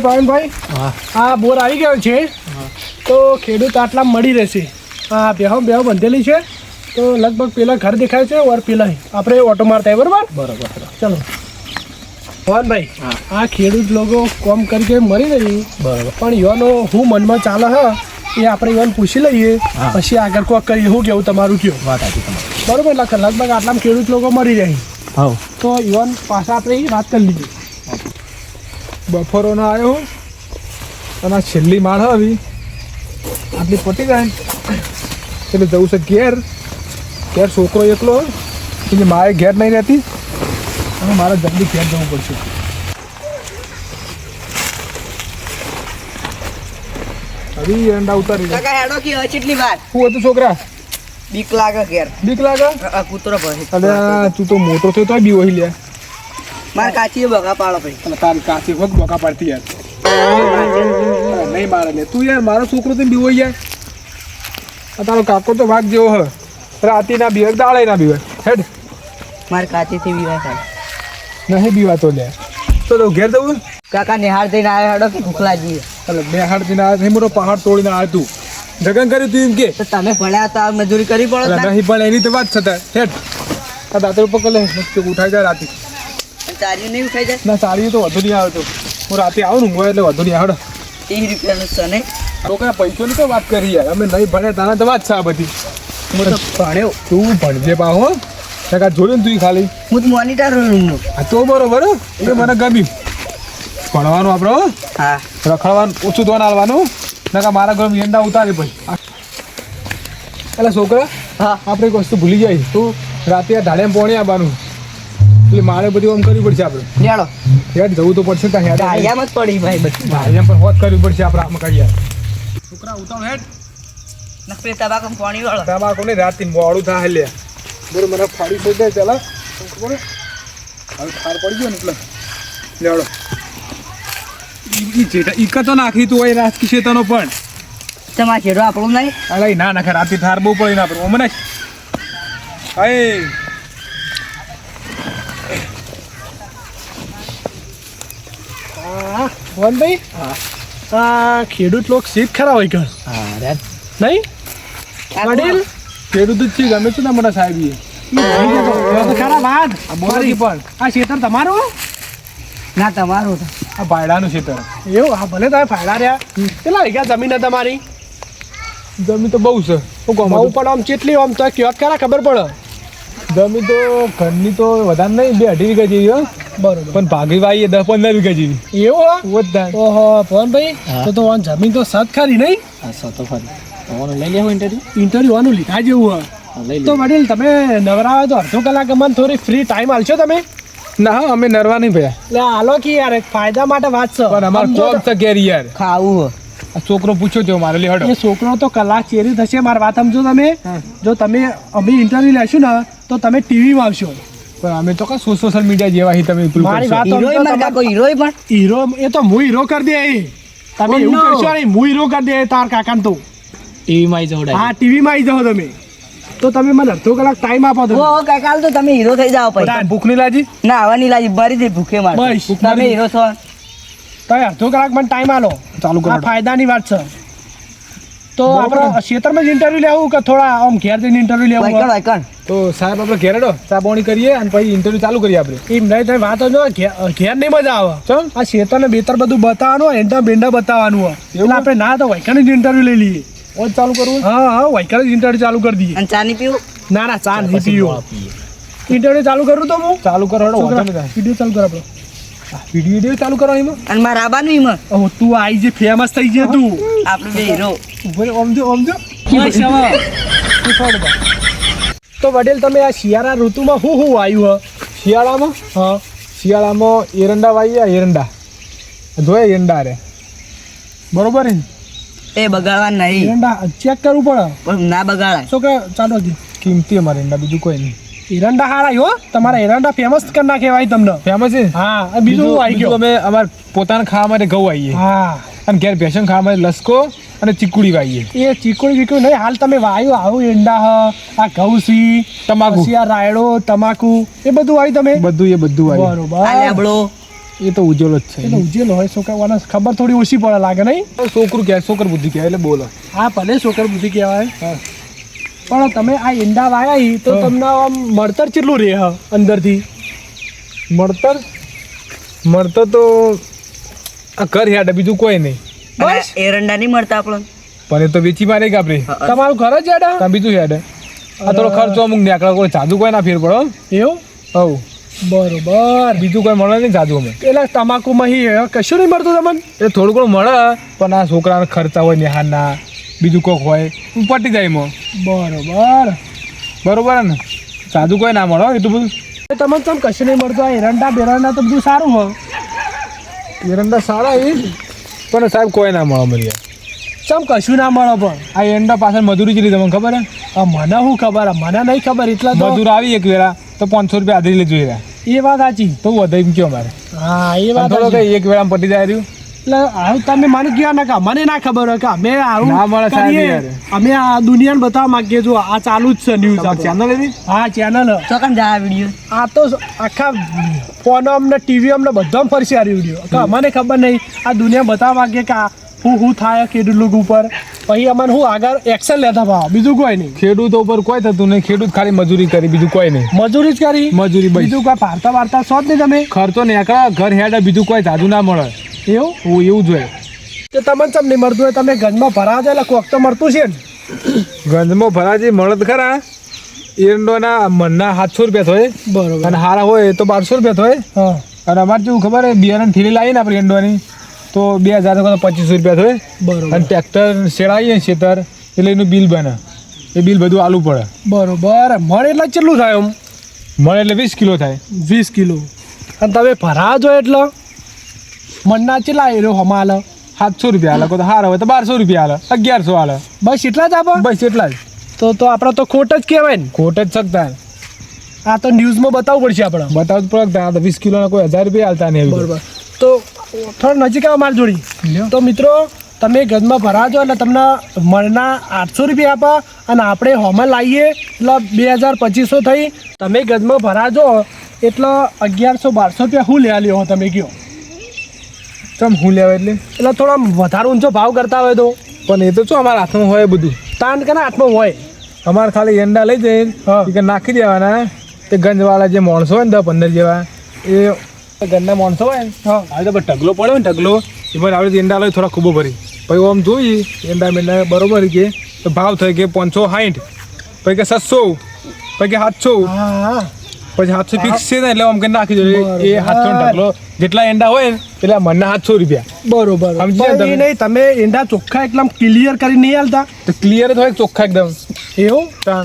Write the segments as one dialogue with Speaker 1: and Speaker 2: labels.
Speaker 1: બરાબર
Speaker 2: હા.
Speaker 1: આ બોર આવી ગયો છે. તો ખેડૂત આટલા મળી રહેશે. આ બેહો બેહો બંધેલી છે. તો લગભગ પેલા ઘર દેખાય છે ઓર પેલા આપણે ઓટો મારતા બરાબર? બરાબર
Speaker 2: બરોબર.
Speaker 1: ચલો. ભવનભાઈ
Speaker 2: હા.
Speaker 1: આ ખેડૂત લોકો કોમ કરીને મરી રહી.
Speaker 2: બરાબર.
Speaker 1: પણ યોનો હું મનમાં ચાલે હા એ આપણે યોન પૂછી લઈએ. પછી આગળ કોક કરીએ શું કેવું તમારું કયો?
Speaker 2: વાત હતી તમારી.
Speaker 1: બરોબર લગભગ આટલામાં ખેડૂત લોકો મરી રહી.
Speaker 2: હા.
Speaker 1: તો યોન પાછા આપણે વાત કરી લીધી.
Speaker 3: બફોરોનો આવ્યો અને આ છેલ્લી માળ આવી. આટલી પટી જાય એટલે જવું છે ઘેર. ઘેર છોકરો એકલો એની મારે ઘેર નહીં રહેતી. અને મારે જલ્દી ઘેર જવું પડશે. હરી એંડા ઉતારી
Speaker 4: કાકા હેડો કે કેટલી વાર.
Speaker 3: શું હતું છોકરા?
Speaker 4: બીક લાગે ઘેર.
Speaker 3: બીક લાગે?
Speaker 4: કૂતરો ભરે
Speaker 3: અને તું તો મોટો થયો તો બી ઓહી લે.
Speaker 4: માર કાચી બગા પાડો ભાઈ.
Speaker 3: તારી કાચી વખત બોકા પાડતી યાર. નહીં મારે લે તું યાર મારો છોકરો તો બીવો યાર. આ તારો કાકો તો વાઘ જેવો હ. રાતી ના બીવે દાળે ના બીવે? હેડ.
Speaker 4: માર કાચી થી બીવા થાય.
Speaker 3: નહીં બીવાતો લે. તો તો ઘેર દઉં
Speaker 4: કાકા નિહાળ થઈને આવ્યો હેડો કે ભૂખલા જઈએ
Speaker 3: એટલે નિહાળ હાડ આવ્યો નહીં મોટો પહાડ તોડીને આવ્યો તું. જગન કર્યું તું એમ કે?
Speaker 4: તો તમે ભણ્યા હતા મજૂરી કરી પડો
Speaker 3: નહીં પણ એની તો વાત છતાં હેડ. આ દાંતર પકડ લે ઉઠાઈ જાય રાતી.
Speaker 4: ચાર્યું નહીં ઉઠાઈ જાય.
Speaker 3: ના સારી તો વધુ નહીં આવ્યો તો. હું રાતે આવું ઊંઘવા એટલે વધુ નહીં આવડે
Speaker 4: ત્રીસ રૂપિયાનું છે ને
Speaker 3: છોકરા પૈસોની તો વાત કરી યાર. અમે નહીં ભણ્યા તારા તો વાત છે આ બધી.
Speaker 4: હું તો ભણ્યો.
Speaker 3: તું ભણજે પા હો. કાકા જોયું ને તું ખાલી?
Speaker 4: હું તો મોનિટર રૂમનું.
Speaker 3: આ તો બરોબર. એ મને ગમ્યું. ભણવાનું આપણો હો. રખડવાનું ઓછું ધોન હાલવાનું. નકા મારા ઘરમાં એંડા ઉતારી પછી. એટલે છોકરા
Speaker 4: હા.
Speaker 3: આપણે એક વસ્તુ ભૂલી જાય. તું રાતે ઢાળે પોણી આવવાનું એટલે મારે બધું આમ કરવી પડશે આપણે.
Speaker 4: લેડો
Speaker 3: હેડ જવું તો પડશે ત્યાં હેડ
Speaker 4: ડાળિયામાં જ પડી ભાઈ બધું.
Speaker 3: ઢાળિયા પણ હોત કરવી પડશે આપણે આમ કરીએ. છોકરા ઉતાવળ હેડ
Speaker 4: નકરી તબાકો પાણી વાળો.
Speaker 3: તમારે કોને રાતથી મોડું થાય લે. બોલો મને ફાડી થઈ જાય ચાલા. ખબર હે? હવે ખાર પડી ગયો ને એટલે. લેવડો ઈ જેટા ઈ તો નાખી તું હોય રાજકી શેતાનો પણ.
Speaker 4: તમા છેડો આપણો નહીં.
Speaker 3: અરે ના નાખે રાતી થાર બહુ પડી ના પડે મને હાય
Speaker 1: હા આ ખેડૂત લોક શીત ખરા હોય ઘર
Speaker 2: હા રે.
Speaker 1: નહીં? વડીલ?
Speaker 3: ખેડૂત જ છે ગમે છે ને મોટા સાહેબ
Speaker 1: એ ખરા વાત.
Speaker 3: આ પણ.
Speaker 1: આ ખેતર તમારું?
Speaker 4: ના તમારું
Speaker 3: આ ભાડાનું ખેતર
Speaker 1: એવું? હા ભલે તમે ભાડા રહ્યા. કેટલા વીઘા જમીન તમારી?
Speaker 3: જમીન તો બહુ છે. હું કહું
Speaker 1: બહુ પણ આમ ચેટલી આમ તો કયો ખરા ખબર પડે?
Speaker 3: જમીન તો ઘરની તો વધારે નહીં બે અઢી વીઘા જેવી હો
Speaker 1: બરોબર.
Speaker 3: પણ ભાગીભાઈ એ દસ પંદર વીઘા જેવી.
Speaker 1: એવો ઓહો ભવનભાઈ
Speaker 2: હા.
Speaker 1: તો તો ઓન જમીન તો સત ખરી નહીં?
Speaker 2: હા સો તો ફરી તમારું લઈ લેવું ઇન્ટરવ્યુ
Speaker 1: ઇન્ટરવ્યુ આનું લીધા જેવું
Speaker 2: હા
Speaker 1: તો
Speaker 2: લે
Speaker 1: વડીલ તમે નવરા તો અડધો કલાક અમને થોડી ફ્રી ટાઈમ આલશો તમે?
Speaker 3: ના હા અમે નરવા નહીં ભયા.
Speaker 1: એટલે હાલો કે યાર ફાયદા માટે વાત છે.
Speaker 3: પણ અમાર કોમ તો ઘેર યાર.
Speaker 4: ખાવું
Speaker 3: છોકરો પૂછો છો મારે લે હડો.
Speaker 1: એ છોકરો તો કલાક ચેરી થશે મારી વાત સમજો તમે. જો તમે અમે ઇન્ટરવ્યુ લેશું ને તો તમે ટીવીમાં આવશો.
Speaker 3: પણ અમે તો કા સોશિયલ મીડિયા જેવા હી તમે
Speaker 1: મારી. વાત-
Speaker 4: હીરોય માર કાકો હીરોય પણ?
Speaker 1: હીરો એ તો હું હીરો કરી દે. તમે એવું કરશો નહીં હું હીરો કરી દે તાર કાકાને તો.
Speaker 2: ટીવીમાં આવી જાવ
Speaker 1: હા ટીવીમાં આવી જાવ તમે. તો તમે મને અડધો કલાક ટાઈમ આપો તો
Speaker 4: ઓ ઓ કાકા તો તમે હીરો થઈ જાઓ પછી.
Speaker 3: તને ભૂખ નહીં લાગી?
Speaker 4: ના આવવાની લાજી મારી દે ભૂખે માર. તમે હીરો છો?
Speaker 1: તમે અડધો કલાક મને ટાઈમ આલો.
Speaker 3: ચાલુ કરો.
Speaker 1: આ ફાયદાની વાત છે. તો. આપણે ક્ષેત્રમાં જ ઇન્ટરવ્યુ લેવું કે થોડા આમ ઘેર જઈને ઇન્ટરવ્યુ લેવું?
Speaker 4: કણ
Speaker 3: તો સાહેબ આપણે ઘેર હેડો ચા પાણી કરીએ અને પછી ઇન્ટરવ્યુ ચાલુ કરીએ આપણે.
Speaker 1: એમ નહીં તમે વાત જો ઘેર નહીં મજા આવે.
Speaker 3: ચમ?
Speaker 1: આ શેતરને બેતર બધું બતાવવાનું હોય એન્ટા બેંડા બતાવવાનું હોય.
Speaker 3: એવું?
Speaker 1: એટલે આપણે ના તો વૈકાનિક જ ઇન્ટરવ્યુ લઈ લઈએ.
Speaker 3: ઓજ ચાલુ કરવું
Speaker 1: હા હા વૈકણ જ ઇન્ટરવ્યુ ચાલુ કરી દઈએ.
Speaker 4: અને ચાની પીવું?
Speaker 1: ના ના ચા નહીં પીવો. ઇન્ટરવ્યુ ચાલુ કરું તો હું?
Speaker 3: ચાલુ કરો હેડો
Speaker 1: વીડિયો ચાલુ કરો આપણે.
Speaker 3: વીડિયો વીડિયો ચાલુ કરો એમાં?
Speaker 4: અને મારા આબાનું એમાં?
Speaker 1: ઓ તું આઈ જે ફેમસ થઈ જાય તું.
Speaker 4: આપણો બે હીરો.
Speaker 3: ઓમ જો ઓમ જો.
Speaker 1: હવે. તું વડીલ તમે આ શિયાળા ઋતુમાં શું શું વાયું હ?
Speaker 3: શિયાળામાં?
Speaker 1: હા.
Speaker 3: શિયાળામાં એરંડા વાવ્યા એરંડા. જોયા એરંડા રે. બરોબર
Speaker 4: એ બગાડવા નહીં.
Speaker 1: એરંડા ચેક કરવું પડે.
Speaker 4: પણ ના બગાડાય.
Speaker 1: શું કે ચાલો જી.
Speaker 3: કિંમતી અમારે એરંડા બીજું કોઈ નહીં.
Speaker 1: એરંડા હારા હો? તમારા એરંડા ફેમસ કરી નાખે તમને.
Speaker 3: ફેમસ છે?
Speaker 1: હા બીજું આવી ગયું.
Speaker 3: અમે અમારે પોતાના ખાવા માટે ઘઉં આવીએ
Speaker 1: હા.
Speaker 3: અને ઘેર ભેસણ ખાવા માટે લસકો અને ચીકુડી વાવીએ
Speaker 1: એ ચીકુડી ચીકુડી નહીં હાલ તમે વાયો આવું એંડા હ આ ઘઉસી
Speaker 3: તમાકુ.
Speaker 1: આ રાયડો તમાકુ એ બધું આવ્યું તમે?
Speaker 3: બધું એ બધું વાવીએ
Speaker 1: બરોબર.
Speaker 3: એ તો ઉજ્જવલ જ
Speaker 1: એ તો
Speaker 3: છે
Speaker 1: ઉજેલો હોય છોકરા વાળા ખબર થોડી ઓછી પડે લાગે નહીં?
Speaker 3: છોકરું કહેવાય છોકર બુદ્ધિ કહેવાય એટલે બોલો.
Speaker 1: હા ભલે છોકર બુદ્ધિ કહેવાય. પણ તમે આ ઈંડા વાયા ઈ તો તમને આમ મળતર કેટલું રહે હ અંદરથી?
Speaker 3: મળતર? મળતર તો આ ઘર હેડ બીજું કોઈ નહીં.
Speaker 1: બસ?
Speaker 4: એરંડા નહીં મળતા આપણને.
Speaker 3: પણ એ તો વેચી મારે કે આપણે.
Speaker 1: તમારું ઘર જ એડા
Speaker 3: તમે બીજું હેડ આ થોડો ખર્ચો અમુક નીકળે કોઈ જાદુ કોઈ ના ફેર પડો
Speaker 1: એવું?
Speaker 3: હવ.
Speaker 1: બરોબર.
Speaker 3: બીજું કોઈ મળે નહીં જાદુ અમે.
Speaker 1: એટલે તમાકુમાં હી હે, કશું નહીં મળતું તમને?
Speaker 3: એ થોડું ઘણું મળે પણ આ છોકરાને ખર્ચા હોય નિહારના બીજું કોક હોય પટી જાય એમાં.
Speaker 1: બરોબર.
Speaker 3: બરોબર ને? જાદુ કોઈ ના મળો હો એટલું બધું.
Speaker 1: એ તમને તમે કશું નહીં મળતું આ એરંડા બેરંડા તો બધું સારું હોય
Speaker 3: એરંડા સારા એ પણ સાહેબ કોઈ ના મળે મળ્યા યાર.
Speaker 1: કશું ના મળે પણ.
Speaker 3: આ એરંડા પાછળ મજૂરી જેટલી તમને ખબર હે?
Speaker 1: મને શું ખબર? મને નહીં ખબર. એટલા
Speaker 3: મજૂર આવી એક વેળા તો પાંચસો રૂપિયા આધી લેજો
Speaker 1: એ વાત સાચી.
Speaker 3: તો વધારે એમ કયો અમારે
Speaker 1: હા એ વાત.
Speaker 3: એક વેળા પટી જાય રહ્યું.
Speaker 1: એટલે આવું તમે મને કહો ને મને ના ખબર હોય કે અમે આવું
Speaker 3: ના મળે સાહેબ
Speaker 1: અમે આ દુનિયાને બતાવવા માંગીએ જો આ ચાલુ જ છે ન્યૂઝ
Speaker 3: આ ચેનલ એવી
Speaker 1: હા ચેનલ
Speaker 4: ચોકન જા વિડિયો?
Speaker 1: આ તો આખા ફોન અમને ટીવી અમને બધામાં ફરશે આ વિડિયો. તો અમને ખબર નહીં. આ દુનિયા બતાવવા માંગે કે આ હું શું થાય ખેડૂત ઉપર. પછી અમને હું આગળ એક્શન લેતા ભાવ. બીજું કોઈ નહીં.
Speaker 3: ખેડૂતો ઉપર કોઈ થતું નહીં. ખેડૂત ખાલી મજૂરી કરી બીજું કોઈ નહીં.
Speaker 1: મજૂરી જ કરી.
Speaker 3: મજૂરી
Speaker 1: બીજું કોઈ ફારતા વાર્તા શોધ નહીં તમે.
Speaker 3: ખર્ચો નીકળે ઘર હેડે બીજું કોઈ જાદુ ના મળે.
Speaker 1: એવું?
Speaker 3: હું એવું જોઈએ
Speaker 1: કે તમને ચમ નહીં મળતું હોય? તમે ગંજમાં ભરા જાય એટલે કોક તો મળતું છે ને.
Speaker 3: ગંજમાં ભરાજી મળે તો ખરા એરંડોના મનના સાતસો રૂપિયા થાય.
Speaker 1: બરોબર.
Speaker 3: અને હારા હોય તો બારસો રૂપિયા થાય.
Speaker 1: હા.
Speaker 3: અને અમારે જેવું ખબર હોય બિયારણ થીલી લાવીએ ને આપણે એરંડોની તો બે હજાર તો પચીસો રૂપિયા થાય.
Speaker 1: બરોબર.
Speaker 3: અને ટ્રેક્ટર શેડાવીએ ને ખેતર એટલે એનું બિલ બને. એ બિલ બધું આલું પડે.
Speaker 1: બરોબર. મળે એટલે કેટલું થાય એમ
Speaker 3: મળે એટલે વીસ કિલો થાય.
Speaker 1: વીસ કિલો. અને તમે ભરા જો એટલે? મણના ચેટલા એ રહ્યો હમાલ
Speaker 3: સાતસો રૂપિયા હાલે તો હાર હોય તો બારસો રૂપિયા હાલે અગિયારસો હાલે
Speaker 1: બસ એટલા જ આપો?
Speaker 3: બસ એટલા જ.
Speaker 1: તો તો આપણે તો ખોટ જ કહેવાય ને.
Speaker 3: ખોટ જ શકતા.
Speaker 1: આ તો ન્યૂઝમાં બતાવવું પડશે આપણે.
Speaker 3: બતાવવું પડે આ તો વીસ કિલોના કોઈ હજાર રૂપિયા હાલતા નહીં
Speaker 1: બરાબર. તો. થોડા નજીક આવો મારી જોડી. તો મિત્રો તમે ગજમાં ભરાજો એટલે તમને મરના આઠસો રૂપિયા આપા અને આપણે હોમાં લાવીએ એટલે બે હજાર પચીસો થઈ. તમે ગજમાં ભરાજો એટલે અગિયારસો બારસો રૂપિયા શું લેવા લ્યો તમે કયો
Speaker 3: ચમ હું લેવા એટલે?
Speaker 1: એટલે થોડા વધારે ઊંચો ભાવ કરતા હોય તો.
Speaker 3: પણ એ તો શું અમારા હાથમાં હોય બધું?
Speaker 1: તાન કે હાથમાં હોય?
Speaker 3: અમારે ખાલી એંડા લઈ જઈએ.
Speaker 1: હા.
Speaker 3: કે નાખી દેવાના. તે ગંજવાળા જે માણસો હોય ને દસ પંદર જેવા એ ગંજના માણસો હોય ને
Speaker 1: હા.
Speaker 3: તો ઢગલો પડ્યો ને ઢગલો એમાં આપણે એંડા લઈ થોડા ખૂબો ભરી. પછી આમ જોઈ એંડા મેંડા બરોબર કે તો ભાવ થઈ કે પાંચસો સાઠ પછી કે સાતસો પછી કે સાતસો.
Speaker 1: હા હા.
Speaker 3: પછી સાતસો ફિક્સ છે ને એટલે આમ કે નાખી દો એ. સાતસો ઢગલો. જેટલા એંડા હોય ને એટલા મનના સાતસો રૂપિયા.
Speaker 1: બરોબર.
Speaker 3: સમજ્યા
Speaker 1: પણ નહીં તમે એંડા ચોખ્ખા એકદમ ક્લિયર કરી નહીં હાલતા?
Speaker 3: તો ક્લિયર જ હોય ચોખ્ખા એકદમ?
Speaker 1: એવું?
Speaker 3: તા.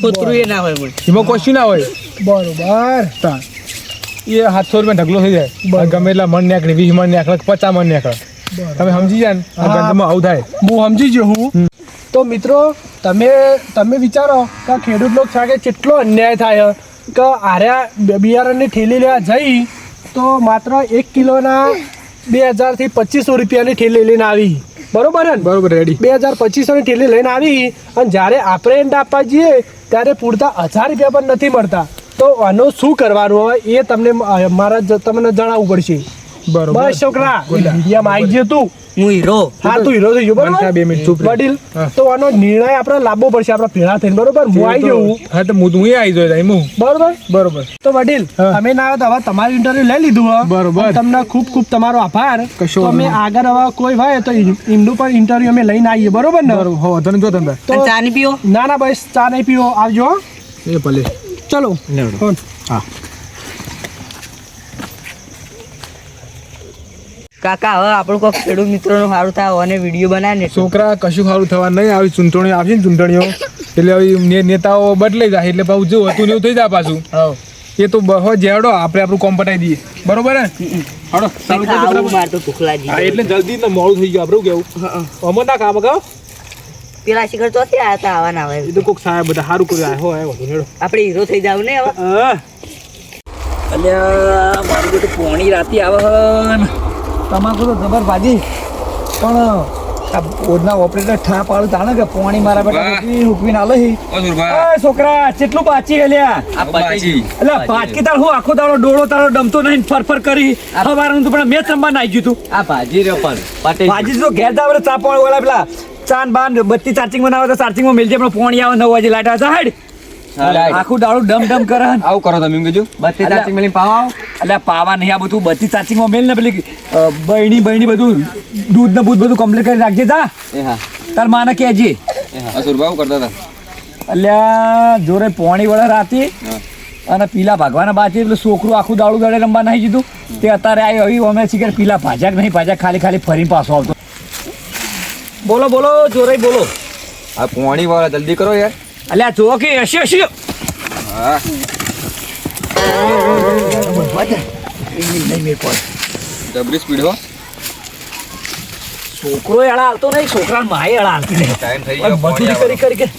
Speaker 4: ખોતરું એ ના હોય બોલ.
Speaker 3: એમાં કોશી ના હોય?
Speaker 1: બરોબર.
Speaker 3: તા. એ સાતસો રૂપિયા ઢગલો થઈ જાય. ગમે એટલા મન નીકળે વીસ મન નીકળે પચાસ મન નીકળે. તમે સમજી જાય ને?
Speaker 1: હા.
Speaker 3: આવું થાય.
Speaker 1: હું સમજી ગયો હું. તો મિત્રો તમે તમે વિચારો કે ખેડૂત લોકો સાથે કેટલો અન્યાય થાય કે આર્યા બિયારણની ઠેલી લેવા જઈ તો માત્ર એક કિલોના બે હજારથી પચીસો રૂપિયાની ઠેલી લઈને આવી. બરોબર ને?
Speaker 3: બરોબર રેડી
Speaker 1: બે હજાર પચીસોની ઠેલી લઈને આવી અને જ્યારે આપણે એન્ડ આપવા જઈએ ત્યારે પૂરતા હજાર રૂપિયા પણ નથી મળતા. તો આનું શું કરવાનું હોય એ તમને મારા તમને જણાવવું પડશે.
Speaker 3: બરોબર.
Speaker 1: બસ છોકરા ઇન્ડિયામાં આવી ગયું તું.
Speaker 4: હું હીરો.
Speaker 1: હા તું હીરો થઈ ગયો
Speaker 3: બરાબર? બે મિનિટ ચૂપ.
Speaker 1: વડીલ તો આનો નિર્ણય આપણે લાવવો પડશે આપણે ભેળા થઈને બરોબર? હું આવી ગયો હું.
Speaker 3: હા તો હું હું આવી જાય હું.
Speaker 1: બરોબર?
Speaker 3: બરોબર.
Speaker 1: તો વડીલ અમે ના આવ્યા તો હવે તમારું ઇન્ટરવ્યુ લઈ લીધું હે.
Speaker 3: બરોબર.
Speaker 1: તમને ખૂબ ખૂબ તમારો આભાર.
Speaker 3: કશો
Speaker 1: અમે આગળ હવે કોઈ હોય તો એમ- એમનું પણ ઇન્ટરવ્યુ અમે લઈને આવીએ બરોબર ને?
Speaker 3: બરોબર હો તને જો તમે.
Speaker 1: તો
Speaker 4: ચા નહીં પીઓ?
Speaker 1: ના ના બસ ચા નહીં પીઓ. આવજો.
Speaker 3: એ ભલે.
Speaker 1: ચલો.
Speaker 3: હા.
Speaker 4: કાકા હવે આપણું કોઈ ખેડૂત મિત્રોનું સારું થાય અને વીડિયો બનાવે ને
Speaker 3: છોકરા કશું સારું થવા નહીં આવી ચૂંટણીઓ આવશે ને ચૂંટણીઓ. એટલે હવે ને- નેતાઓ બદલાઈ જાય એટલે પાછું જેવું હતું ને એવું થઈ જાય પાછું.
Speaker 4: હવ.
Speaker 3: એ તો બહો જેવડો આપણે આપણું કોમ પટાઈ દઈએ. બરોબર ને હાડો ચાલુ કરી બરાબર.
Speaker 4: માર તો ભૂખ લાગી
Speaker 3: એટલે જલ્દી ને મોડું થઈ ગયું આપણું કેવું?
Speaker 4: હં.
Speaker 3: અમર ના કામ કહો
Speaker 4: પેલા શિખર તો આયા હતા આવા ના
Speaker 3: એ
Speaker 4: આવે
Speaker 3: તો કોક સાહેબ બધા સારું કર્યું આયો હોય વધુ હેડો
Speaker 4: આપણે હીરો થઈ જાવ ને હવે.
Speaker 3: હા.
Speaker 2: અલ્યા મારું બધું પોણી રાતી આવે. તમાકુ તો જબર ભાજી. પણ
Speaker 5: આ ઓરના ઓપરેટર ઠા પાડું તાણે કે પોણી મારા બેટા ઉકવી હી.
Speaker 6: દુર્બા
Speaker 5: ઓય છોકરા કેટલું બાચી હેલ્યા
Speaker 6: આ
Speaker 5: એટલે બાચકી તાર હું આખો તારો ડોળો તારો ડમતો નહીં ફરફર કરી. હવારનું તો પણ મેં ચંબા નાઈ ગયું તું.
Speaker 2: આ ભાજી રહ્યો પણ.
Speaker 5: ભાજી તો ઘેર દાવડે ચા પેલા ચાન બાન બત્તી ચાર્જિંગ બનાવે આવે તો ચાર્જિંગમાં મિલજે પણ પોણી આવે નવ વાગે લાઈટ આવે. હેડ. આખું દાડું ડમ ડમ કરે.
Speaker 6: આવું કરો તમે કીધું
Speaker 2: બત્તી
Speaker 5: અલા.
Speaker 2: મેલી પાવ
Speaker 5: એટલે પાવા નહીં આ બધું બત્તી ચાર્જિંગમાં મેલ ને પેલી બહેણી બહેણી બધું દૂધ ને બૂધ બધું કમ્પ્લીટ કરી રાખજે તા
Speaker 6: એ હા.
Speaker 5: તાર માને કહેજે.
Speaker 6: કરતા હતા?
Speaker 5: જોરે પોણી વળે રાતી અને પીલા ભાગવાના બાચી એટલે છોકરું આખું દાડું દાડે રમવા નહીં જીધું તે અત્યારે આવી આવી અમે શીખર પીલા ભાજ્યા કે નહીં ભાજ્યા ખાલી ખાલી ફરીને પાછો આવતો. બોલો બોલો જોરે બોલો.
Speaker 6: આ પોણી વાળા જલ્દી કરો યાર.
Speaker 5: અલ્યા જો કે હસી હસી
Speaker 6: હા જબરી સ્પીડ હો
Speaker 5: છોકરો એળા હાલતો નહીં છોકરા માય એળા હાલતી નહીં મજૂરી કરી કરી કે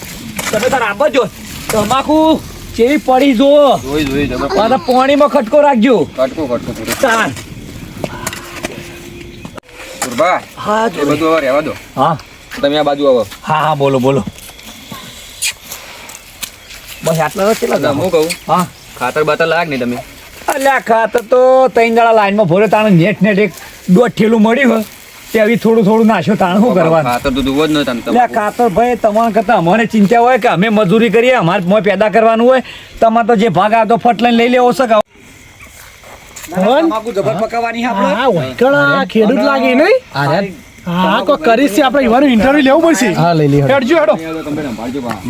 Speaker 5: તમે તાર આંબા જો તમાકુ ચેવી પડી જો
Speaker 6: જોઈ
Speaker 5: અને ખટકો રાખજો
Speaker 6: ખટકો ખટકો
Speaker 5: તાર હા
Speaker 6: બધું રહેવા દો
Speaker 5: હા
Speaker 6: તમે આ બાજુ આવો
Speaker 5: હા હા બોલો બોલો બસ આટલા કેટલા
Speaker 6: હું કહું?
Speaker 5: હા.
Speaker 6: ખાતર બાતર લાગ નહીં તમે.
Speaker 5: અલ્યા ખાતર તો ત્રણ જણા લાઈનમાં ભરે તાણે નેટ નેટ એક દોઢ ઠેલું મળ્યું હોય તે હવે થોડું થોડું નાખ્યો તાણે શું કરવાનું?
Speaker 6: ખાતર તો જોવો જ નહીં તમે
Speaker 5: એટલે ખાતર ભાઈ તમારા કરતા અમારે ચિંતા હોય કે અમે મજૂરી કરીએ અમારે મોય પેદા કરવાનું હોય તમારે તો જે ભાગ આવતો ફટ લઈને લઈ લેવો
Speaker 1: શકાવ?
Speaker 5: તમાકુ જબર પકાવવાની આપણે?
Speaker 1: હા ખેડૂત લાગે નહીં? હા કોઈ કરીશ છે આપણે એવાનું ઇન્ટરવ્યુ લેવું પડશે.
Speaker 2: હા લઈ લી
Speaker 1: હેડજો હેડો.
Speaker 6: તમે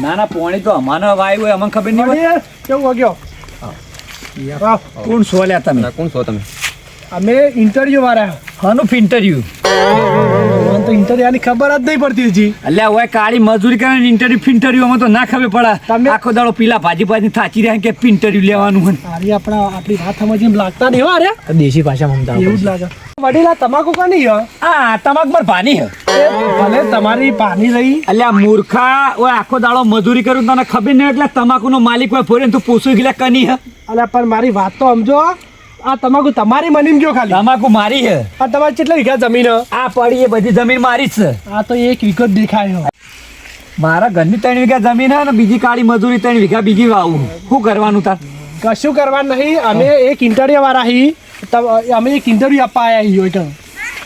Speaker 5: ના ના પોણી તો અમારે વાયુ હોય અમને ખબર નહીં
Speaker 1: અરે, કેવું વાગ્યો?
Speaker 5: કોણ સોલ્યા તમે?
Speaker 6: કોણ છો તમે?
Speaker 1: અમે ઇન્ટરવ્યુ વાળા.
Speaker 5: હનું
Speaker 1: મને તો ઇન્ટરવ્યુ આની ખબર જ નહીં પડતી હજી.
Speaker 5: અલ્યા હવે કાળી મજૂરી કરે ઇન્ટરવ્યુ ફિન્ટર્યુ અમે તો ના ખબર પડે.
Speaker 1: તમે-
Speaker 5: આખો દાડો પીલા ભાજી ભાજી થાચી રહ્યા કે લેવાનું હોય
Speaker 1: આપણા વાત સમજી એમ લાગતા નહીં અરે
Speaker 2: દેશી ભાષામાં સમજાવો
Speaker 1: એવું જ લાગે. વડીલા તમાકુ હો?
Speaker 5: આ તમાક પર પાની હે.
Speaker 1: ભલે તમારી પાની રહી.
Speaker 5: અલ્યા મૂર્ખા ઓય આખો દાડો મજૂરી કરું તને ખબર નહીં એટલે તમાકુનો માલિક હોય ફોરે તું પૂછું ગયેલા કની હે.
Speaker 1: અલ્યા પણ મારી વાત તો સમજો. આ તમાકુ તમારી મની ગયો ખાલી.
Speaker 5: તમાકુ મારી છે.
Speaker 1: આ તમારી કેટલા વીઘા જમીન?
Speaker 5: આ પડી એ બધી જમીન મારી જ છે.
Speaker 1: આ તો એક જ દેખાય.
Speaker 5: મારા ઘરની ત્રણ વીઘા જમીન હે ને બીજી કાળી મજૂરી ત્રણ વીઘા બીજી વાવું. શું કરવાનું તાર?
Speaker 1: કશું કરવાનું નહીં અમે એક ઇન્ટરવ્યુ વાળા હી. અમે એક ઇન્ટરવ્યુ આપવા આવ્યા હી હોય.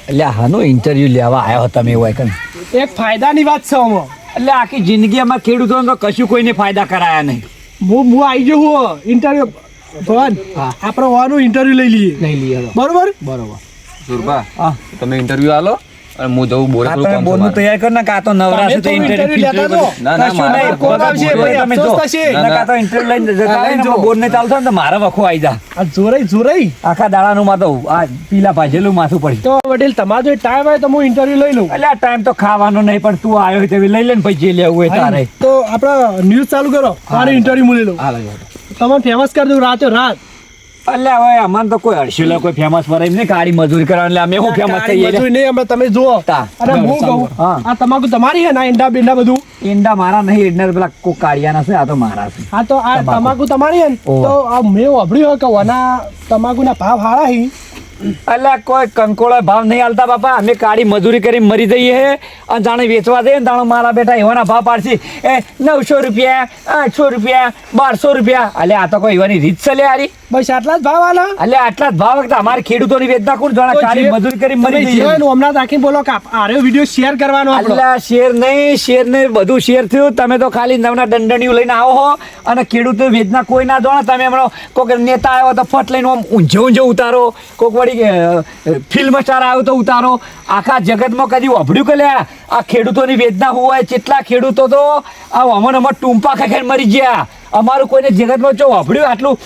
Speaker 5: એટલે હાનો ઇન્ટરવ્યુ લેવા આવ્યો તમે એવું હોય કન
Speaker 1: એક ફાયદાની વાત છે અમે
Speaker 5: એટલે આખી જિંદગી અમારા ખેડૂતોને તો કશું કોઈને ફાયદા કરાયા નહીં.
Speaker 1: હું હું આવી હું. ઇન્ટરવ્યુ ભવન આપણે હોવાનું ઇન્ટરવ્યુ લઈ લઈએ.
Speaker 2: લઈ લઈએ
Speaker 1: બરોબર?
Speaker 2: બરોબર.
Speaker 6: સુરભા
Speaker 5: હા.
Speaker 6: તમે ઇન્ટરવ્યુ આલો અને હું જવું બોરે
Speaker 5: તમે
Speaker 6: કામ છે
Speaker 5: તૈયાર કર ને કા તો નવરા છે તો ઇન્ટરવ્યુ
Speaker 1: લેતા તો.
Speaker 6: ના, ના, મારા કોક
Speaker 1: આવશે, ભાઈ,
Speaker 5: તમે જો. ના, કા તો ઇન્ટરવ્યુ લઈને જતા
Speaker 1: હા,
Speaker 5: ને
Speaker 1: જો.
Speaker 5: બોર્ડ ને ચાલતો ને તો મારા વખો આવી જા.
Speaker 1: આ જોરાઈ જોરાઈ.
Speaker 5: આખા દાડાનું માં તો આ પીલા ભાજેલું માથું પડી
Speaker 1: તો વડીલ તમારો જો ટાઈમ હોય તો હું ઇન્ટરવ્યુ લઈ લઉં.
Speaker 5: એટલે આ ટાઈમ તો ખાવાનો નહીં પણ તું આવ્યો તેવી લઈ લે ને પછી જે લેવું હોય તારે.
Speaker 1: તો આપણે ન્યૂઝ ચાલુ કરો. મારે ઇન્ટરવ્યુ હું. લઈ લઉં.
Speaker 2: હા લઈ લો.
Speaker 1: તમને ફેમસ કરી દઉં રાતે રાત.
Speaker 5: એટલે હવે અમારે તો કોઈ હર્ષેલો કોઈ ફેમસ પર એમ નહીં કાળી મજૂરી કરવા એટલે અમે હું ફેમસ થઈ
Speaker 1: બધું નહીં અમે તમે જુઓ. અરે હું કહું આ તમાકુ તમારી હે ના ઈંડા બીંડા બધું?
Speaker 5: ઈંડા મારા નહીં ઈંડા પેલા કોઈ કાળિયાના છે આ તો મારા છે.
Speaker 1: આ તો આ
Speaker 5: તમાકુ.
Speaker 1: તમારી
Speaker 5: છે
Speaker 1: તો આ મેં વાપર્યું હોય કે વના તમાકુના ભાવ હારા હી.
Speaker 5: એટલે કોઈ કંકોળો ભાવ નહીં હાલતા બાપા. અમે કાળી મજૂરી કરી મરી જઈએ હે. અને જાણે વેચવા દે ને જાણે મારા બેટા એવાના ભાવ પાડશે. એ નવસો રૂપિયા આઠસો રૂપિયા બારસો રૂપિયા. અલે આ તો કોઈ એવાની રીત છે લે હારી.
Speaker 1: બસ આટલા જ ભાવ આલા.
Speaker 5: અલે આટલા જ ભાવ વખતે અમારે ખેડૂતોની વેચતા કોણ જાણે કાળી મજૂરી કરી મરી જઈએ.
Speaker 1: હમણાં રાખી બોલો કે આરે વીડિયો શેર કરવાનો
Speaker 5: એટલે શેર નહીં શેર નહીં બધું શેર થયું. તમે તો ખાલી નવના દંડણીઓ લઈને આવો હો. અને ખેડૂતો વેચના કોઈ ના જાણે. તમે હમણાં કોઈક નેતા આવ્યો તો ફટ લઈને ઊંઝે ઊંઝે ઉતારો. કોઈક વળી ફિલ્મ સ્ટાર આવ્યો તો ઉતારો. આખા જગતમાં કદી વાભળ્યું કે લ્યા આ ખેડૂતોની વેદના હોય, કેટલા ખેડૂતો તો આ અમન અમર ટૂંપા ખાઈ મરી ગયા. અમારું કોઈને જગતમાં જો વભડ્યું આટલું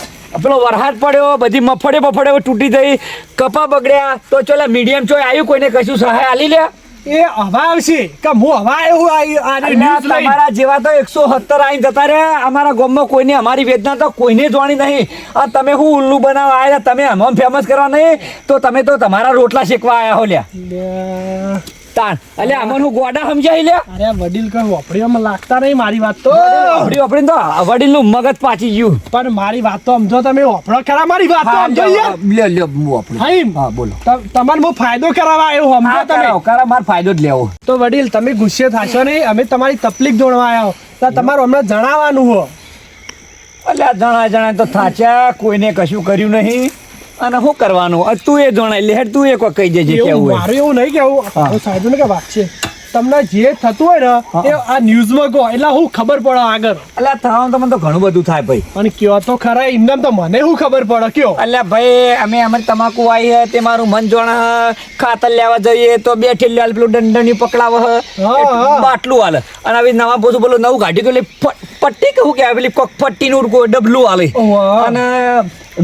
Speaker 5: પેલો વરસાદ પડ્યો, બધી મફળે મફડે તૂટી ગઈ કપા બગડ્યા. તો ચલો, મીડિયમ ચોય આવ્યું, કોઈને કશું સહાય આલી લ્યા
Speaker 1: એ હવા આવશે કે હું હવા આવ્યો આને
Speaker 5: અલ્યા,
Speaker 1: news
Speaker 5: તમારા જેવા તો એકસો સત્તર આઈને જતા રહ્યા. અમારા ગામમાં કોઈને અમારી વેદના તો કોઈને જોવાની નહીં. આ તમે હું ઉલ્લુ બનાવવા આવ્યા તમે આમ ફેમસ કરવા નહીં? તો તમે તો તમારા રોટલા શેકવા આવ્યા હો લ્યા. તાણ. અલે અમન હું ગોડા સમજાય લે
Speaker 1: અરે વડીલ કઈ વાપરીમાં લાગતા નહીં મારી વાત તો.
Speaker 5: આપડી આપડી તો વડીલનું મગજ પાછી ગયું.
Speaker 1: પણ મારી વાત તો સમજો તમે વાપરો ખરા મારી વાત તો સમજો યાર
Speaker 5: લે લ્યો હું આપણું
Speaker 1: હા
Speaker 5: બોલો.
Speaker 1: તમારે હું ફાયદો કરાવવા આવ્યો સમજો તમે.
Speaker 5: કરાવો માર ફાયદો જ લેવો.
Speaker 1: તો વડીલ તમે ગુસ્સે થાશો નહીં અમે તમારી તકલીફ જોડવા આવ્યો. તો તમારે હમણાં જણાવવાનું હો.
Speaker 5: એટલે જણા જણા તો થાચ્યા કોઈને કશું કર્યું નહીં. અને શું કરવાનું? તું એ જણાય લે તું એક કોઈ કહી દેજે કેવું
Speaker 1: મારું એવું નહીં કેવું સાહેબ ને કે વાત છે. તમને જે થતું હોય ને એ આ ન્યૂઝમાં કહો એટલે હું ખબર પડે આગળ.
Speaker 5: એટલે થવાનું તમને તો ઘણું બધું થાય ભાઈ.
Speaker 1: પણ કયો તો ખરા એમને તો મને શું ખબર પડે કયો?
Speaker 5: એટલે ભાઈ અમે અમે તમાકુ આવી હે તે મારું મન જોણ ખાતર લેવા જઈએ તો બે ઠેલી પેલું દંડની પકડાવ. બાટલું હાલે. અને આવી નવા બધું પેલું નવું કાઢ્યું એટલે પટ્ટી કહું કે પેલી કોક પટ્ટીનું ડબલું હાલે. અને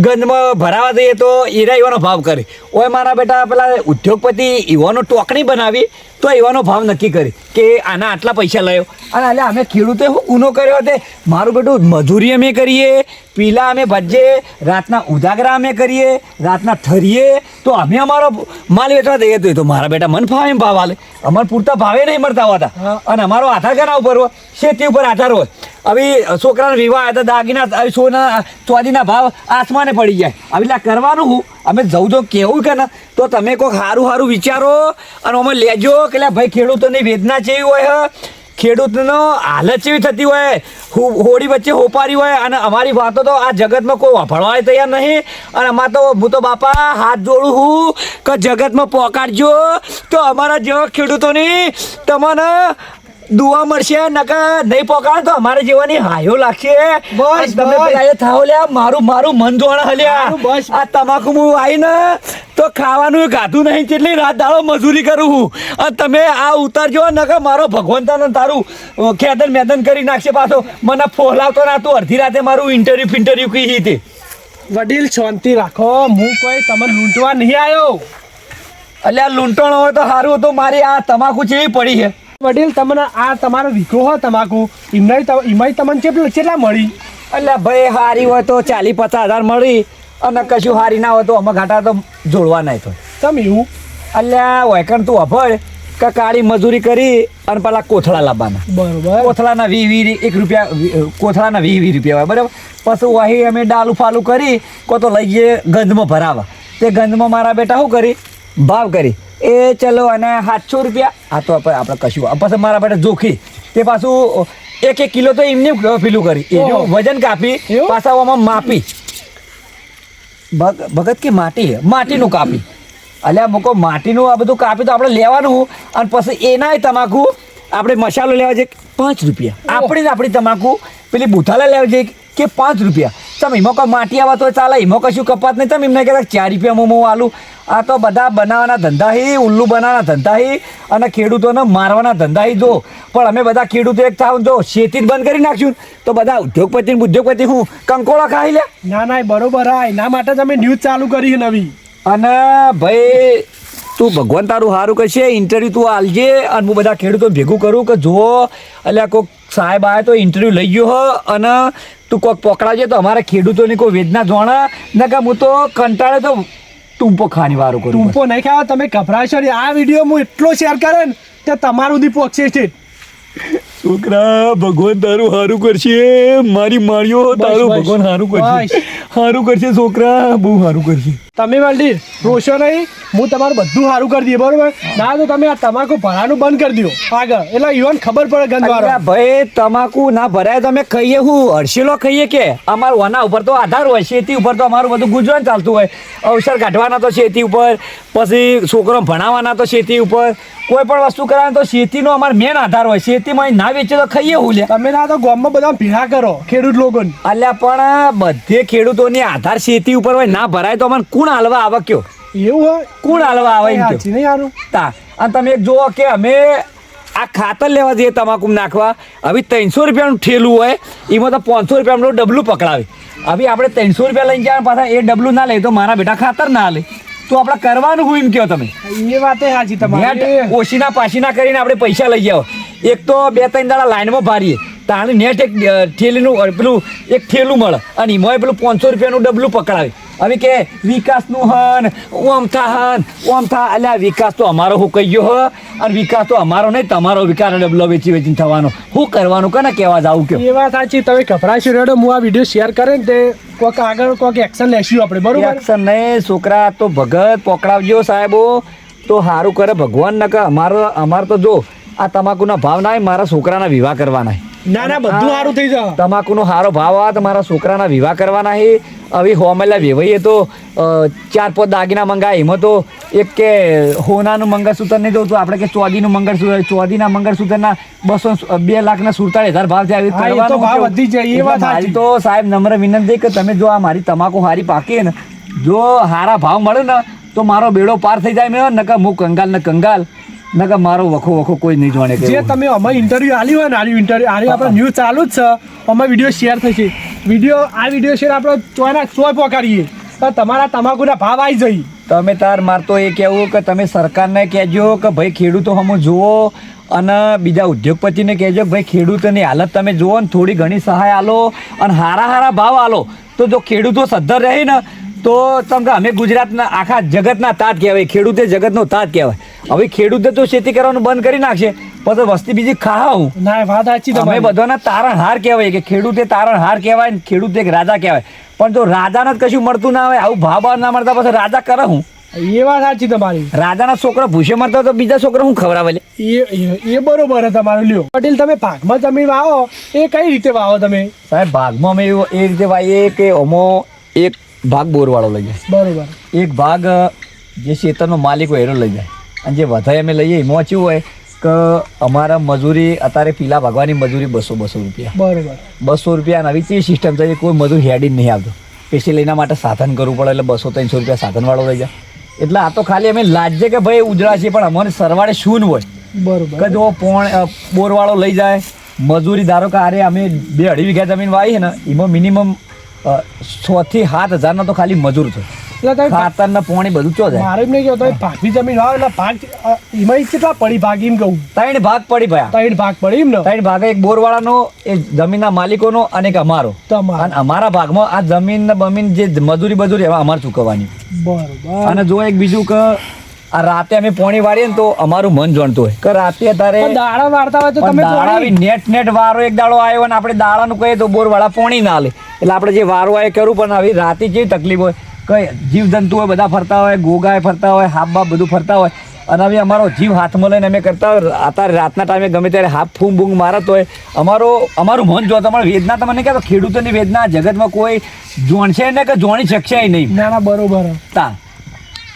Speaker 5: ગંધમાં ભરાવા જઈએ તો ઈરા ઈવાનો ભાવ કરે. ઓય મારા બેટા પેલા ઉદ્યોગપતિ ઈવાનો ટોકણી બનાવી તો એવાનો ભાવ નક્કી કરી. કે આના આટલા પૈસા લાવ્યો અને એટલે અમે ખેડૂતે શું ગુનો કર્યો તે. મારું બેટું મજૂરી અમે કરીએ પીલા અમે ભજીએ રાતના ઉજાગરા અમે કરીએ રાતના ઠરીએ. તો અમે અમારો માલ વેચવા દઈએ તો એ તો મારા બેટા મન ફાવે એમ ભાવ હાલે અમારે પૂરતા ભાવે નહીં મળતા હોતા. અને અમારો આધાર કેના ઉપર હોય શેતી ઉપર આધાર હોય. હવે છોકરાના વિવાહ હતા દાગીના હવે સોના ચોદીના ભાવ આસમાને પડી જાય. હવે એટલે કરવાનું હું? અમે જવું તો કેવું કે ને? તો તમે કોઈક સારું સારું વિચારો અને અમે લેજો કે ભાઈ ખેડૂતોની વેદના જેવી હોય ખેડૂતનો હાલત જેવી થતી હોય હોળી વચ્ચે હોપારી હોય, અને અમારી વાતો તો આ જગતમાં કોઈ વાપરવા તૈયાર નહીં. અને અમાર તો, હું તો બાપા હાથ જોડું હું કે જગતમાં પોકાડજો તો અમારા જેવા ખેડૂતોની તમને દુઆ મળશે નકા નહીં પોકાડ તો અમારે જેવાની હાયો લાગશે.
Speaker 1: બસ,
Speaker 5: તમે. પેલા થાવ લ્યા મારું મારું મન જોણ હલ્યા
Speaker 1: બસ.
Speaker 5: આ તમાકુ હું આવીને તો ખાવાનું ગાધું નહીં કેટલી રાત દાડો મજૂરી કરું હું. અને તમે આ ઉતારજો નકા મારો ભગવંતાને તને તારું ખેદન મેદન કરી નાખશે પાછો. મને ફોલાવતો ના તું અડધી રાતે મારું ઇન્ટરવ્યુ ફિન્ટરવ્યુ કહી હતી.
Speaker 1: વડીલ શાંતિ રાખો. હું કોઈ તમે લૂંટવા નહીં આવ્યો.
Speaker 5: એટલે આ લૂંટણ હોય તો સારું હતું મારી આ તમાકુ ચેવી પડી છે.
Speaker 1: વડીલ તમને આ તમારો વીઘો હોય તમાકુ એમને એમાંય તમને કેટલા કેટલા મળી?
Speaker 5: એટલે ભાઈ હારી હોય તો ચાલી પચાસ હજાર મળી અને કશું હારી ના હોય તો અમે ઘાટા તો જોડવા નહીં તો.
Speaker 1: તમે એવું?
Speaker 5: એટલે વૈકણ તું અભળ કે કાળી મજૂરી કરી અને પેલા કોથળા લાવવાના.
Speaker 1: બરોબર.
Speaker 5: કોથળાના વી વી એક રૂપિયા કોથળાના વી વી રૂપિયા હોય બરાબર? પછી વાહી અમે ડાલુ ફાલુ કરી કો તો લઈ જઈએ ગંધમાં ભરાવા. તે ગંધમાં મારા બેટા શું કરી? ભાવ કરી. એ ચલો અને સાતસો રૂપિયા. આ તો આપણે આપણે કશું પછી મારા માટે જોખી. તે પાછું એક એક કિલો તો એમને પેલું કરી. એનું વજન કાપી? પાછા માપી. ભગ- ભગત કે માટી માટીનું કાપી. અલ્યા મૂકો માટીનું આ બધું કાપી તો આપણે લેવાનું. અને પછી એનાય તમાકુ આપણે મસાલો લેવા જઈએ. પાંચ રૂપિયા. આપણી જ આપણી તમાકુ. પેલી બુથાલા લેવા જઈએ. કે પાંચ રૂપિયા? તમે એમાં કોઈ માટી આવા તો ચાલે? એમાં કશું કપાત નહીં. તમે એમને કહેતા ચાર રૂપિયા મોમો આલું. આ તો બધા બનાવવાના ધંધા હી ઉલ્લુ બનાવવાના ધંધા હી અને ખેડૂતોને મારવાના ધંધા હી જો. પણ અમે બધા ખેડૂતો એક થાવ જો શેતી જ બંધ કરી નાખશું તો બધા ઉદ્યોગપતિ ઉદ્યોગપતિ હું કંકોળા ખાઈ લે?
Speaker 1: ના ના બરોબર હા એના માટે જ અમે ન્યૂઝ ચાલુ કરી નવી.
Speaker 5: અને ભાઈ તું ભગવાન તારું સારું કરશે ઇન્ટરવ્યુ તું આલજે અને હું બધા ખેડૂતો ભેગું કરું કે જુઓ એટલે કોઈક સાહેબ આવે તો ઇન્ટરવ્યુ લઈ ગયો હો અને તું કોઈક પકડાજે તો અમારા ખેડૂતોની કોઈ વેદના જોણા ના કે હું તો કંટાળે તો ટૂંપો ખાવાની વારું કરું
Speaker 1: ટૂંપો નહીં ખાવા તમે ગભરાશો આ વીડિયો હું એટલો શેર કરે ને તે તમારું સુધી પહોંચશે છે.
Speaker 5: છોકરા ભગવાન તારું સારું કરશે. મારી માળીઓ
Speaker 1: તારું ભગવાન સારું કરશે.
Speaker 5: સારું કરશે છોકરા બહુ સારું કરશે.
Speaker 1: તમે વલ્ડી રોશો નહીં. હું તમારું બધું સારું કરી દઈએ બરોબર? ના તો તમે આ તમાકુ ભરાનું બંધ કરી દો. આગળ. એટલે યુવાન ખબર પડે
Speaker 5: અલ્યા ભાઈ તમાકુ ના ભરાય તમે ખાઈએ. હું હર્ષેલો ખાઈએ કે? અમારું ઓના ઉપર તો આધાર હોય શેતી ઉપર તો અમારું બધું ગુજરાન ચાલતું હોય. અવસર કાઢવાના તો શેતી ઉપર પછી છોકરો ભણાવવાના તો શેતી ઉપર. કોઈ પણ વસ્તુ કરવાની તો શેતીનો અમારો મેન આધાર હોય. શેતીમાં ના વેચે તો ખાઈએ હું લે
Speaker 1: તમે ના તો ગામમાં બધા ભેળા કરો ખેડૂત લોકોને.
Speaker 5: અલ્યા પણ બધે ખેડૂતોની આધાર શેતી ઉપર હોય ના ભરાય તો અમને કોણ હાલવા આવે કયો?
Speaker 1: એવું હોય?
Speaker 5: કોણ હાલવા આવે
Speaker 1: નહીં સારું
Speaker 5: તા અને તમે એક જુઓ કે અમે આ ખાતર લેવા જઈએ તમાકુ નાખવા. હવે ત્રણસો રૂપિયાનું ઠેલું હોય એમાં તો પાંચસો રૂપિયાનું ડબલું પકડાવે. હવે આપણે ત્રણસો રૂપિયા લઈને જાય પાછા એ ડબલું ના લે તો મારા બેટા ખાતર ના લે. તો આપણે કરવાનું હું એમ કહો તમે?
Speaker 1: એ વાતે સાચી તમારી.
Speaker 5: ઓછીના પાછીના કરીને આપણે પૈસા લઈ જાઓ એક તો બે ત્રણ દાડા લાઈનમાં ભારીએ. તાણે નેટ એક થેલીનું ઠેલીનું પેલું એક ઠેલું મળે. અને એમાં પેલું પાંચસો રૂપિયાનું ડબલું પકડાવે. હવે કે વિકાસનું હન ઓમ થા હન ઓમ થા. અલ્યા વિકાસ તો અમારો હું કહી ગયો હ. અને વિકાસ તો અમારો નહીં તમારો વિકાસ ડબલો વેચી વેચીને થવાનો. શું કરવાનું કને કહેવા જાવું કે?
Speaker 1: એ વાત સાચી તમે ગભરાશો રેડો હું આ વીડિયો શેર કરે ને તે કોઈક આગળ કોઈક એક્શન લેશું આપણે બરોબર?
Speaker 5: એક્શન નહીં છોકરા તો ભગત પકડાવજો સાહેબો. તો સારું કરે ભગવાન નકે અમારો અમારે તો જો આ તમાકુના ભાવ ના મારા છોકરાના વિવાહ કરવાના.
Speaker 1: ના ના બધું સારું થઈ જાય
Speaker 5: તમાકુનો સારો ભાવ આવે તમારા મારા છોકરાના વિવાહ કરવાના છે હવે હોમેલા વેવાઈએ તો ચાર પાંચ દાગીના મંગાય. એમાં તો એક કે હોનાનું મંગળસૂત્ર નહીં દઉં તો આપણે કે ચોદીનું મંગળસૂત્ર ચોદીના મંગળસૂત્રના બસો બે લાખના સુડતાલીસ હજાર ભાવ
Speaker 1: એ તો
Speaker 5: સાહેબ નમ્ર વિનંતી કે તમે જો આ મારી તમાકુ હારી પાકે ને જો હારા ભાવ મળે ને તો મારો બેડો પાર થઈ જાય મેં નકર હું કંગાલ ને કંગાલ. નકર મારો વખો વખો કોઈ નહીં જાણે કે
Speaker 1: જે તમે અમે ઇન્ટરવ્યૂ આલી હોય ને આલી ઇન્ટરવ્યૂ આલી આપણે ન્યૂઝ ચાલુ જ છે. અમે વીડિયો શેર થશે. વીડિયો આ વીડિયો શેર આપણે ચોના સો પહોંચાડીએ તો તમારા તમાકુના ભાવ આવી જઈ
Speaker 5: તમે તાર માર તો એ કહેવું કે તમે સરકારને કહેજો કે ભાઈ ખેડૂતો હમો જુઓ અને બીજા ઉદ્યોગપતિને કહેજો ભાઈ ખેડૂતોની હાલત તમે જુઓ ને થોડી ઘણી સહાય આલો અને હારા હારા ભાવ આલો. તો જો ખેડૂતો સદ્ધર રહે ને તો તમે કે અમે ગુજરાતના આખા જગતના તાત કહેવાય. ખેડૂતે જગતનો તાત કહેવાય. હવે ખેડૂતે તો ખેતી કરવાનું બંધ કરી નાખશે. પછી વસ્તી બીજી ખાવું.
Speaker 1: ના વાત સાચી
Speaker 5: અમે બધાના તારણ હાર કહેવાય કે ખેડૂતે તારણ હાર કહેવાય ને ખેડૂત એક રાજા કહેવાય. પણ જો રાજાને જ કશું મળતું ના હોય આવું ભાવ ના મળતા પછી રાજા કરે હું
Speaker 1: એ વાત સાચી તમારી.
Speaker 5: રાજાના છોકરા ભૂસે મરતા હોય તો બીજા છોકરા હું ખવડાવે
Speaker 1: એ એ- બરોબર છે તમારું લ્યો. પટેલ તમે ભાગમાં જમીન વાવો. એ કઈ રીતે વાવો તમે?
Speaker 5: સાહેબ ભાગમાં અમે એ રીતે વાવીએ કે ઓમો એક ભાગ બોરવાળો લઈ જાય.
Speaker 1: બરોબર.
Speaker 5: એક ભાગ જે ખેતરનો માલિક હોય એનો લઈ જાય. અને જે વધારે અમે લઈએ એમાં શું હોય કે અમારા મજૂરી અત્યારે પીલા ભાગવાની મજૂરી બસો બસો રૂપિયા.
Speaker 1: બરોબર.
Speaker 5: બસો રૂપિયા નવી ચી સિસ્ટમ છે કોઈ મજૂર હેડી જ નહીં આવતો. સ્પેશિયલ એના માટે સાધન કરવું પડે એટલે બસો ત્રણસો રૂપિયા સાધનવાળો લઈ જાય. એટલે આ તો ખાલી અમે લાજે કે ભાઈ ઉજળા છીએ પણ અમારે સરવાળે શું હોય?
Speaker 1: બરોબર.
Speaker 5: જો પોણ બોરવાળો લઈ જાય મજૂરી ધારો કે આરે અમે બે અઢી વીઘા જમીન વાવી છે ને એમાં મિનિમમ છ થી સાત હજારના તો ખાલી મજૂર છે.
Speaker 1: એટલે તમે
Speaker 5: ખાતર ને પોણી બધું ચો જાય.
Speaker 1: મારે નહીં કહેતો ભાગની જમીન આવે એટલે ભાગ એમાં કેટલા પડી ભાગ એમ કહું.
Speaker 5: ત્રણ ભાગ પડી ભાઈ
Speaker 1: ત્રણ ભાગ પડી એમ ને?
Speaker 5: ત્રણ ભાગ એક બોરવાળાનો એક જમીનના માલિકોનો અને એક અમારો. અને અમારા ભાગમાં આ જમીન ને બમીન જે મજૂરી બજૂરી એમાં અમારે ચૂકવવાની.
Speaker 1: બરોબર.
Speaker 5: અને જો એક બીજું કે આ રાતે અમે પોણી વાળીએ ને તો અમારું મન જાણતું હોય. કે રાતે અત્યારે
Speaker 1: દાડા વાળતા હોય તો તમે
Speaker 5: નેટ નેટ વારો એક દાડો આવ્યો ને આપણે દાડાનું કહીએ તો બોરવાળા પોણી ના લે. એટલે આપણે જે વારો એ કરવું પણ આવી રાતે જેવી તકલીફ હોય? કઈ જીવજંતુ હોય બધા ફરતા હોય ગોગાય ફરતા હોય હાફ બાપ બધું ફરતા હોય. અને હવે અમારો જીવ હાથમાં લઈને અમે કરતા હોય. અત્યારે રાતના ટાઈમે ગમે ત્યારે હાફ ફૂમ બૂંગ મારત હોય. અમારો અમારું મન જો તમારી વેદના તમને કહેતો ખેડૂતોની વેદના જગતમાં કોઈ જોણશે ને કે જોણી શકશે નહીં.
Speaker 1: ના ના બરોબર.
Speaker 5: તા.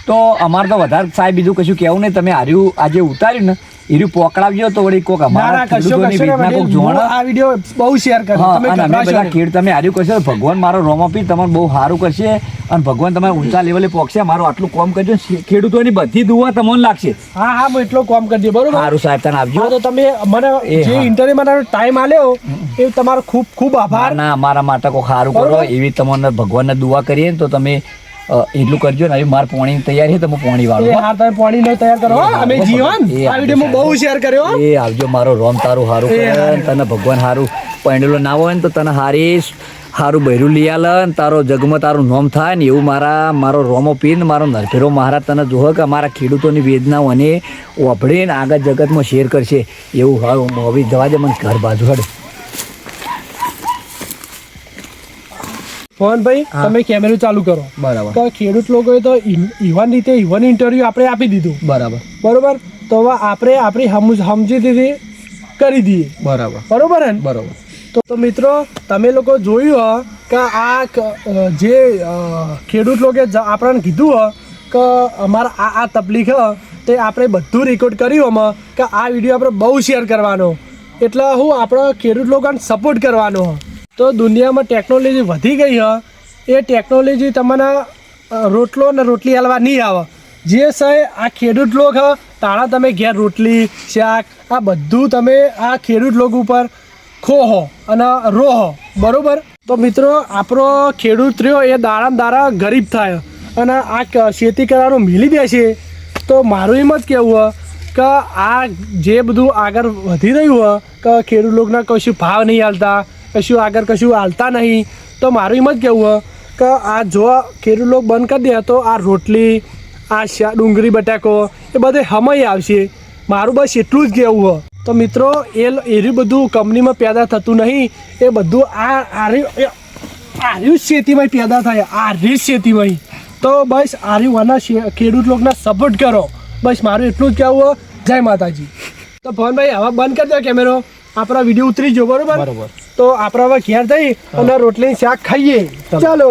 Speaker 5: તો અમારે તો વધારે સાહેબ બીજું કશું કહેવું નહીં. તમે હાર્યું આજે ઉતાર્યું ને એર્યું પોકડાવજો તો વળી કોક અમારા ખેડૂતોની રીતના કોક જોણે.
Speaker 1: આ વીડિયો બહુ શેર
Speaker 5: કરો.
Speaker 1: તમે
Speaker 5: અમે બધા ખેડ તમે હાર્યું કરશો ભગવાન મારો રોમાપી તમને બહુ સારું કરશે. અને ભગવાન તમારે ઊંચા લેવલે પહોંચશે મારું આટલું કોમ કરજો. ને ખેડૂતોની બધી દુઆ તમને લાગશે.
Speaker 1: હા હા હું એટલો કોમ કરજો બરોબર?
Speaker 5: સારું સાહેબ તને આવજો
Speaker 1: તો તમે મને જે ઇન્ટરવ્યુ માટે ટાઈમ આલ્યો એ તમારો ખૂબ ખૂબ આભાર.
Speaker 5: ના મારા માટે કોઈ સારું કરો. એવી તમને ભગવાનને દુઆ કરીએ તો તમે એટલું કરજો ને મારે પોણી તૈયાર છે તો હું પોણી વાળું હા.
Speaker 1: તમે પોણી નો તૈયાર કરો અમે જીવન. આ વીડિયો હું બહુ શેર કર્યો
Speaker 5: એ આવજો મારો રોમ તારું હારું કરે તને ભગવાન હારું પહેરેલો ના હોય ને તો તને હારીશ હારું બૈરું લઈ આલે ને તારો જગમાં તારું નોમ થાય ને એવું મારા મારો રોમો પીન મારો નરફેરો મહારાજ તને જોહે કે અમારા ખેડૂતોની વેદનાઓ અને ઓભળીને આગળ જગતમાં શેર કરશે. એવું હારું હવે જવા દે મને ઘર બાજુ હડ.
Speaker 1: પવનભાઈ તમે કેમેરો ચાલુ કરો.
Speaker 5: બરાબર.
Speaker 1: તો ખેડૂત લોકોએ તો ઇવન રીતે ઇવન ઇન્ટરવ્યુ આપણે આપી દીધું.
Speaker 5: બરાબર.
Speaker 1: બરોબર? તો હવે આપણે આપણી સમજ દીધી કરી દઈએ.
Speaker 5: બરાબર.
Speaker 1: બરોબર ને?
Speaker 5: બરાબર.
Speaker 1: તો તો મિત્રો તમે લોકો જોયું હો કે આ જે ખેડૂત લોકોએ આપણને કીધું હો કે અમારા આ આ તકલીફ તે આપણે બધું રેકોર્ડ કર્યું એમાં કે આ વીડિયો આપણે બહુ શેર કરવાનો. એટલે હું આપણા ખેડૂત લોકોને સપોર્ટ કરવાનો હ. તો દુનિયામાં ટેકનોલોજી વધી ગઈ હ. એ ટેકનોલોજી તમને રોટલો ને રોટલી હાલવા નહીં આવે. જે છે આ ખેડૂત લોક હ તાણા તમે ઘેર રોટલી, શાક, આ બધું તમે આ ખેડૂત લોક ઉપર ખોહો અને રોહો. બરાબર? તો મિત્રો, આપણો ખેડૂત રહ્યો, એ દાડા દાડા ગરીબ થાય. અને આ ખેતી કરવાનું મિલી બેસે. તો મારું એમ જ કહેવું હોય કે આ જે બધું આગળ વધી રહ્યું હોય કે ખેડૂત લોકોના કશું ભાવ નહીં હાલતા. કશું આગળ કશું હાલતા નહીં. તો મારું એમ જ કહેવું કે આ જો ખેડૂત લોકો બંધ કરી દે, તો આ રોટલી, આ ડુંગળી, બટાકો, એ બધે સમય આવશે. મારું બસ એટલું જ કહેવું હો. તો મિત્રો, એ એર્યું બધું કંપનીમાં પેદા થતું નહીં. એ બધું આ આર્યું આર્યું ખેતીમાં પેદા થાય. આર્યું ખેતીમાં તો બસ આર્યુ આના ખેડૂત લોકોના સપોર્ટ કરો. બસ મારું એટલું જ કહેવું હો. જય માતાજી. તો ભવનભાઈ, હવે બંધ કરી દો કેમેરો આપણા વીડિયો ઉતરી જો બરોબર?
Speaker 3: બરોબર.
Speaker 1: તો આપણે હવે ઘેર જઈ અને રોટલી શાક ખાઈએ. ચાલો.